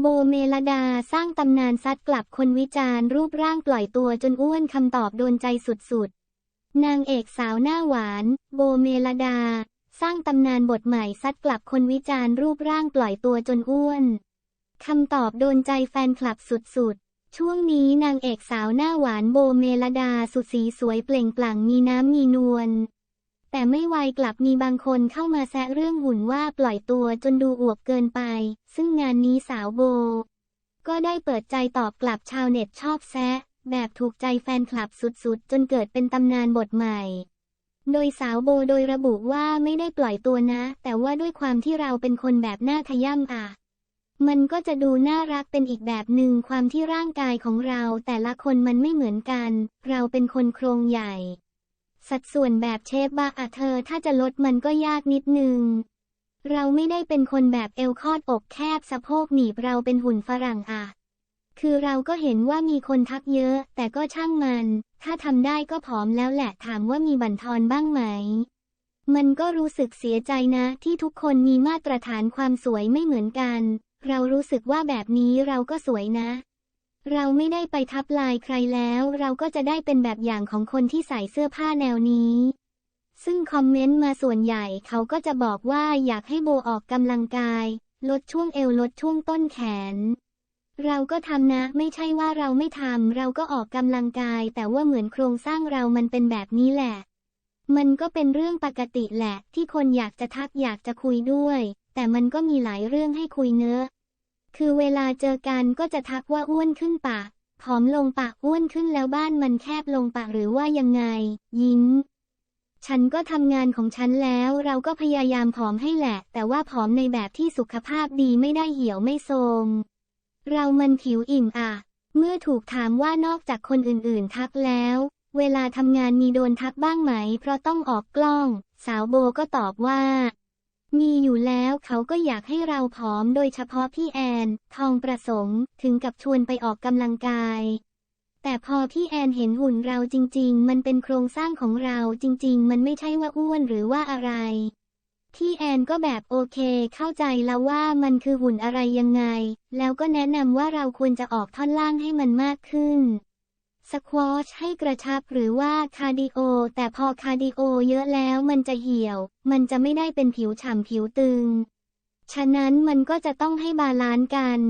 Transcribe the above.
โบเมลดาสร้างตำนานซัดกลับคนวิจารณ์รูปร่างปล่อยตัวจนอ้วนคำตอบโดนใจสุดๆ นางเอกสาวหน้าหวาน โบเมลดา สร้างตำนานบทใหม่ซัดกลับคนวิจารณ์รูปร่างปล่อยตัวจนอ้วนคำตอบโดนใจแฟนคลับสุดๆ ช่วงนี้นางเอกสาวหน้าหวานโบเมลดาสุดสีสวยเปล่งปลั่งมีน้ำมีนวล แต่ไม่ไวกลับมีบางคนเข้ามาแซะเรื่องหุ่นว่าปล่อยตัวจนดูอวบเกินไป ซึ่งงานนี้สาวโบ ก็ได้เปิดใจตอบกลับชาวเน็ตชอบแซะ แบบถูกใจแฟนคลับสุดๆ จนเกิดเป็นตำนานบทใหม่ โดยสาวโบโดยระบุว่าไม่ได้ปล่อยตัวนะ แต่ว่าด้วยความที่เราเป็นคนแบบหน้าขย่ำอะ มันก็จะดูน่ารักเป็นอีกแบบหนึ่งความที่ร่างกายของเราแต่ละคนมันไม่เหมือนกัน เราเป็นคนโครงใหญ่ สัดส่วนแบบเชฟบาอะเธอถ้าจะลดมันก็ยากนิดนึง เราไม่ได้เป็นคนแบบเอวคอดอกแคบสะโพกหนีบเราเป็นหุ่นฝรั่งอะคือเราก็เห็นว่ามีคนทักเยอะ แต่ก็ช่างมัน ถ้าทำได้ก็ผอมแล้วแหละถามว่ามีบั่นทอนบ้างไหม มันก็รู้สึกเสียใจนะ ที่ทุกคนมีมาตรฐานความสวยไม่เหมือนกัน เรารู้สึกว่าแบบนี้เราก็สวยนะ เราไม่ได้ไปทับลายใครแล้ว เราก็จะได้เป็นแบบอย่างของคนที่ใส่เสื้อผ้าแนวนี้ ซึ่งคอมเมนต์มาส่วนใหญ่เขาก็จะบอกว่าอยากให้โบออกกำลังกาย ลดช่วงเอวลดช่วงต้นแขน เราก็ทำนะ ไม่ใช่ว่าเราไม่ทำเราก็ออกกำลังกาย แต่ว่าเหมือนโครงสร้างเรามันเป็นแบบนี้แหละ มันก็เป็นเรื่องปกติแหละ ที่คนอยากจะทักอยากจะคุยด้วย แต่มันก็มีหลายเรื่องให้คุยเนอะ คือเวลาเจอกันก็จะทักว่าอ้วนขึ้นปะผอมลงปะอ้วนขึ้นแล้วบ้านมันแคบลงปะหรือว่ายังไง ยิ้ม ฉันก็ทำงานของฉันแล้วเราก็พยายามผอมให้แหละ แต่ว่าผอมในแบบที่สุขภาพดีไม่ได้เหี่ยวไม่โทรมเรามันผิวอิ่มอะ เมื่อถูกถามว่านอกจากคนอื่นๆทักแล้ว เวลาทำงานมีโดนทักบ้างไหม เพราะต้องออกกล้อง สาวโบก็ตอบว่า มีอยู่แล้วเขาก็อยากให้เราผอมโดยเฉพาะพี่แอน ทองประสงค์ถึงกับชวนไปออกกำลังกาย แต่พอพี่แอนเห็นหุ่นเราจริง ๆ มันเป็นโครงสร้างของเราจริง ๆ มันไม่ใช่ว่าอ้วนหรือว่าอะไร พี่แอนก็แบบโอเค เข้าใจแล้วว่ามันคือหุ่นอะไรยังไง แล้วก็แนะนำว่าเราควรจะออกท่อนล่างให้มันมากขึ้น สควอชให้กระชับหรือว่าคาร์ดิโอ แต่พอคาร์ดิโอเยอะแล้วมันจะเหี่ยว มันจะไม่ได้เป็นผิวฉ่ำผิวตึง ฉะนั้นมันก็จะต้องให้บาลานซ์กัน